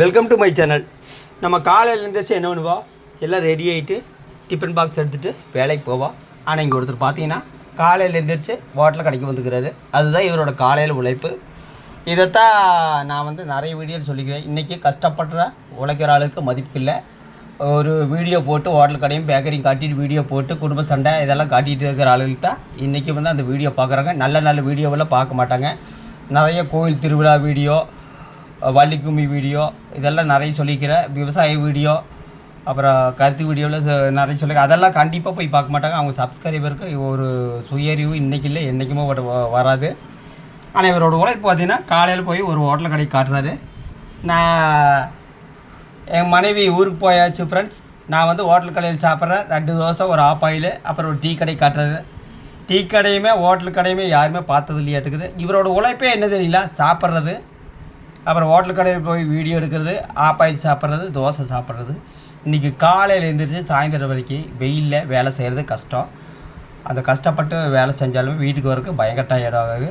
Welcome to my channel நம்ம காலையில் எழுந்திரிச்சு என்ன பண்ணுவா? எல்லாம் ரெடி ஆகிட்டு டிஃபன் பாக்ஸ் எடுத்துகிட்டு வேலைக்கு போவோம் ஆனால் இங்கே ஒருத்தர் பார்த்தீங்கன்னா காலையில் எழுந்திரிச்சு ஹோட்டலில் கடைக்கு வந்துக்கிறாரு. அதுதான் இவரோட காலையில் உழைப்பு. இதைத்தான் நான் வந்து நிறைய வீடியோவில் சொல்லிக்கிறேன். இன்றைக்கி கஷ்டப்படுற உழைக்கிற ஆளுக்கு மதிப்பு இல்லை. ஒரு வீடியோ போட்டு ஹோட்டல் கடையும் பேக்கரியும் காட்டிட்டு வீடியோ போட்டு குடும்ப சண்டை இதெல்லாம் காட்டிகிட்டு இருக்கிற ஆளுகளுக்கு தான் இன்றைக்கி வந்து அந்த வீடியோ பார்க்குறாங்க. நல்ல நல்ல வீடியோவெல்லாம் பார்க்க மாட்டாங்க. நிறைய கோயில் திருவிழா வீடியோ வள்ளி கும்மி வீடியோ இதெல்லாம் நிறைய சொல்லிக்கிறேன் விவசாய வீடியோ அப்புறம் கருத்து வீடியோவில் நிறைய சொல்லி அதெல்லாம் கண்டிப்பாக போய் பார்க்க மாட்டாங்க. அவங்க சப்ஸ்கிரைபருக்கு ஒரு சுயறிவு இன்றைக்கி இல்லை என்றைக்குமே வராது. ஆனால் இவரோட உழைப்பு பார்த்தீங்கன்னா காலையில் போய் ஒரு ஹோட்டல் கடைக்கு காட்டுறாரு. நான் என் மனைவி ஊருக்கு போயாச்சு ஃப்ரெண்ட்ஸ் நான் வந்து ஹோட்டல் கடையில் சாப்பிட்றேன். ரெண்டு தோசை ஒரு ஆப் ஆயில் அப்புறம் ஒரு டீ கடை காட்டுறாரு. டீ கடையுமே ஹோட்டல் கடையுமே யாருமே பார்த்தது இல்லையாட்டுக்குது. இவரோட உழைப்பே என்ன தெரியல சாப்பிட்றது. அப்புறம் ஹோட்டல் கடையில் போய் வீடியோ எடுக்கிறது ஆப்பாயில் சாப்பிட்றது தோசை சாப்பிட்றது. இன்றைக்கி காலையில் எழுந்திரிச்சு சாயந்தரம் வரைக்கும் வெயிலில் வேலை செய்கிறது கஷ்டம். அந்த கஷ்டப்பட்டு வேலை செஞ்சாலுமே வீட்டுக்கு வரக்கு பயங்கர tired ஆகுது.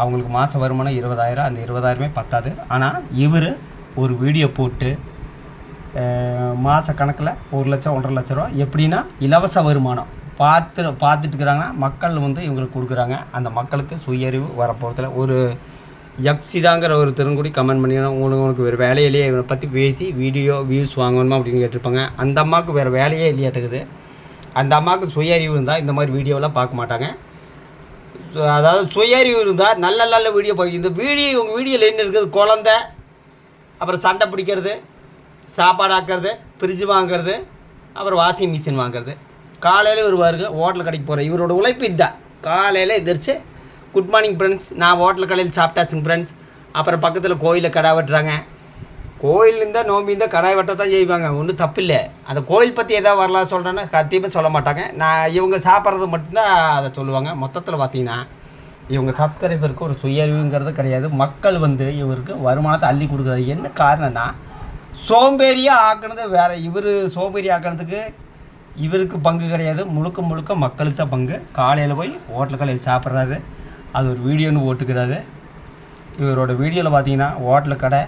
அவங்களுக்கு மாத வருமானம் இருபதாயிரம் அந்த இருபதாயிரமே பத்தாது. ஆனால் இவர் ஒரு வீடியோ போட்டு மாத கணக்கில் ஒரு லட்சம் ஒன்றரை லட்ச ரூபா. எப்படின்னா இலவச வருமானம். பார்த்து பார்த்துட்டு இருக்கிறாங்கன்னா மக்கள் வந்து இவங்களுக்கு கொடுக்குறாங்க. அந்த மக்களுக்கு சுயறிவு வரப்போகிறதுல ஒரு யக்ஸிதாங்கிற ஒரு திருங்குடி கமெண்ட் பண்ணிங்கன்னா உங்களுக்கு உனக்கு வேறு வேலையிலேயே இவனை பற்றி பேசி வீடியோ வியூஸ் வாங்கணுமா அப்படின்னு கேட்டிருப்பாங்க. அந்த அம்மாவுக்கு வேறு வேலையே இல்லையாட்டுக்குது அந்த அம்மாவுக்கு சுயறிவு இருந்தால் இந்த மாதிரி வீடியோலாம் பார்க்க மாட்டாங்க. அதாவது அதாவது சுயறிவு இருந்தால் நல்ல நல்ல வீடியோ பார்க்க இந்த வீடியோ உங்கள் வீடியோவில் என்ன இருக்குது? குழந்த அப்புறம் சண்டை பிடிக்கிறது சாப்பாடு ஆக்கிறது ஃப்ரிட்ஜ் வாங்குறது அப்புறம் வாஷிங் மிஷின் வாங்குறது. காலையில் வருவாருங்க ஹோட்டல் கடைக்கு போகிறேன் இவரோட உழைப்பு இதுதான். காலையில் எதிர்த்து குட் மார்னிங் ஃப்ரெண்ட்ஸ் நான் ஹோட்டல் கடையில் சாப்பிட்டாச்சுங்க ஃப்ரெண்ட்ஸ் அப்புறம் பக்கத்தில் கோயிலில் கடை வெட்டுறாங்க. கோயில் இருந்தால் நோம்பி இருந்தால் கடாய் வெட்ட தான் செய்வாங்க. ஒன்றும் தப்பில்லை. அந்த கோயில் பற்றி எதாவது வரலாம் சொல்கிறேன்னா கத்தியமாக சொல்ல மாட்டாங்க. நான் இவங்க சாப்பிட்றது மட்டும்தான் அதை சொல்லுவாங்க. மொத்தத்தில் பார்த்தீங்கன்னா இவங்க சப்ஸ்கிரைபருக்கு ஒரு சுயறிவுங்கிறது கிடையாது. மக்கள் வந்து இவருக்கு வருமானத்தை அள்ளி கொடுக்குறாரு. என்ன காரணம்னா சோம்பேறியாக ஆக்கினது வேறு இவர் சோம்பேறி ஆக்கினதுக்கு இவருக்கு பங்கு கிடையாது. முழுக்க முழுக்க மக்களுக்கு தான் பங்கு. காலையில் போய் ஹோட்டல் கடையில் சாப்பிட்றாரு. அது ஒரு வீடியோன்னு போட்டுக்கிறாரு இவரோட வீடியோவில் பார்த்தீங்கன்னா ஹோட்டல் கடை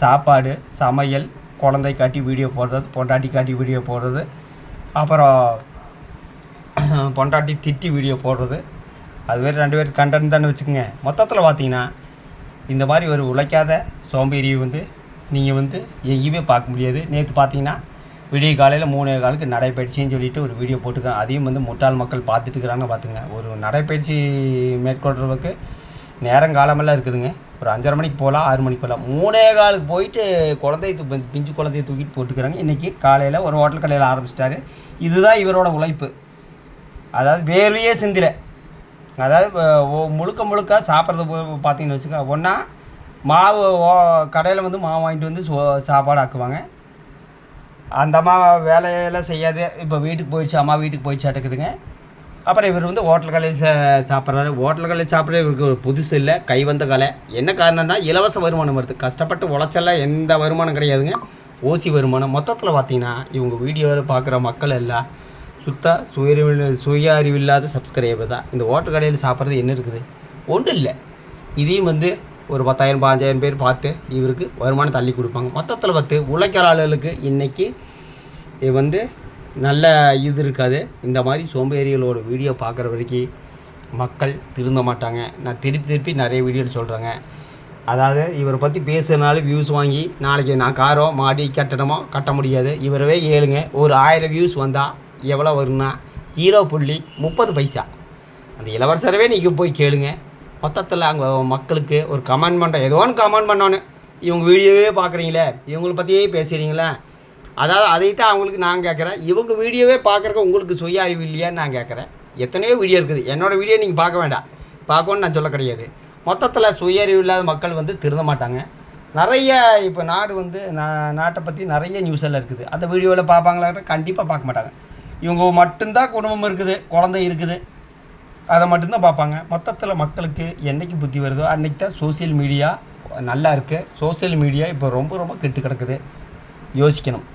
சாப்பாடு சமையல் குழந்தை காட்டி வீடியோ போடுறது பொண்டாட்டி காட்டி வீடியோ போடுறது அப்புறம் பொண்டாட்டி திட்டி வீடியோ போடுறது. அது வேறு ரெண்டு பேர் கண்டென்ட் தானே வச்சுக்கோங்க. மொத்தத்தில் பார்த்தீங்கன்னா இந்த மாதிரி ஒரு உழைக்காத சோம்பேறியை வந்து நீங்கள் வந்து எங்கேயுமே பார்க்க முடியாது. நேற்று பார்த்தீங்கன்னா விடிய காலையில் மூணே காலுக்கு நடைப்பயிற்சின்னு சொல்லிட்டு ஒரு வீடியோ போட்டுருக்கேன் அதையும் வந்து முட்டாள் மக்கள் பார்த்துட்டு இருக்கிறாங்க பார்த்துங்க. ஒரு நடைப்பயிற்சி மேற்கொள்றதுக்கு நேரம் காலமெல்லாம் இருக்குதுங்க. ஒரு அஞ்சரை மணிக்கு போகலாம் ஆறு மணிக்கு போகலாம். மூணே காலுக்கு போயிட்டு குழந்தைய தூ பிஞ்சு குழந்தைய தூக்கிட்டு போட்டுக்கிறாங்க. இன்றைக்கி காலையில் ஒரு ஹோட்டல் கடையில் ஆரம்பிச்சிட்டாரு. இதுதான் இவரோட உழைப்பு. அதாவது வேர்வையே சிந்தில. அதாவது முழுக்க முழுக்க சாப்பிட்றது பார்த்தீங்கன்னு வச்சுக்கோங்க ஒன்றா மாவு கடையில் வந்து மாவு வாங்கிட்டு வந்து சோ சாப்பாடு ஆக்குவாங்க. அந்த அம்மா வேலையெல்லாம் செய்யாது. இப்போ வீட்டுக்கு போயிடுச்சு அம்மா வீட்டுக்கு போயிடுச்சு அட்டுக்குதுங்க அப்புறம் இவர் வந்து ஹோட்டல் கலையில் சாப்பிட்றாரு. ஹோட்டல் கலையில் சாப்பிட்றது இவருக்கு ஒரு புதுசு இல்லை கை வந்த கலை. என்ன காரணம்னா இலவச வருமானம் வருது. கஷ்டப்பட்டு உழைச்செல்லாம் எந்த வருமானம் கிடையாதுங்க. ஓசி வருமானம். மொத்தத்தில் பார்த்தீங்கன்னா இவங்க வீடியோவில் பார்க்குற மக்கள் எல்லாம் சுத்த சுயறிவு சுய அறிவில்லாத சப்ஸ்கிரைபர் தான். இந்த ஹோட்டல் கடையில் சாப்பிட்றது என்ன இருக்குது? ஒன்றும் இல்லை. இதையும் வந்து ஒரு பத்தாயிரம் பாஞ்சாயிரம் பேர் பார்த்து இவருக்கு வருமானம் தள்ளி கொடுப்பாங்க. மொத்தத்தில் பார்த்து உழைக்கிற ஆளுகளுக்கு இன்றைக்கி இது வந்து நல்ல இது இருக்காது. இந்த மாதிரி சோம்பேறிகளோட வீடியோ பார்க்குற வரைக்கும் மக்கள் திருந்த மாட்டாங்க. நான் திருப்பி திருப்பி நிறைய வீடியோ சொல்கிறேங்க அதாவது இவரை பற்றி பேசுகிறனால வியூஸ் வாங்கி நாளைக்கு நான் காரோ மாடி கட்டணமோ கட்ட முடியாது. இவரவே ஏழுங்க. ஒரு ஆயிரம் வியூஸ் வந்தால் எவ்வளோ வரும்னா ஜீரோ புள்ளி முப்பது பைசா. அந்த இளவரசரவே நீங்கள் போய் கேளுங்க. மொத்தத்தில் அங்கே மக்களுக்கு ஒரு கமெண்ட் பண்ணுறேன் ஏதோ ஒன்று கமெண்ட் பண்ணோன்னு. இவங்க வீடியோவே பார்க்குறீங்களே இவங்களை பற்றியே பேசுகிறீங்களே அதாவது அதைத்தான் அவங்களுக்கு நான் கேட்குறேன் இவங்க வீடியோவே பார்க்குறக்கு உங்களுக்கு சுய அறிவு இல்லையான்னு நான் கேட்குறேன் எத்தனையோ வீடியோ இருக்குது. என்னோடய வீடியோ நீங்கள் பார்க்க வேண்டாம். பார்க்கணும்னு நான் சொல்ல கிடையாது. மொத்தத்தில் சுய அறிவு இல்லாத மக்கள் வந்து திருந்த மாட்டாங்க. நிறைய இப்போ நாடு வந்து நாட்டை பற்றி நிறைய நியூஸ் எல்லாம் இருக்குது. அந்த வீடியோவில் பார்ப்பாங்களா கண்டிப்பாக பார்க்க மாட்டாங்க. இவங்க மட்டும்தான் குடும்பம் இருக்குது குழந்தை இருக்குது. அதை மட்டும்தான் பார்ப்பாங்க. மொத்தத்தில் மக்களுக்கு என்னைக்கு புத்தி வருதோ அன்றைக்கி தான் சோசியல் மீடியா நல்லா இருக்குது சோசியல் மீடியா இப்போ ரொம்ப ரொம்ப கெட்டு கிடக்குது. யோசிக்கணும்.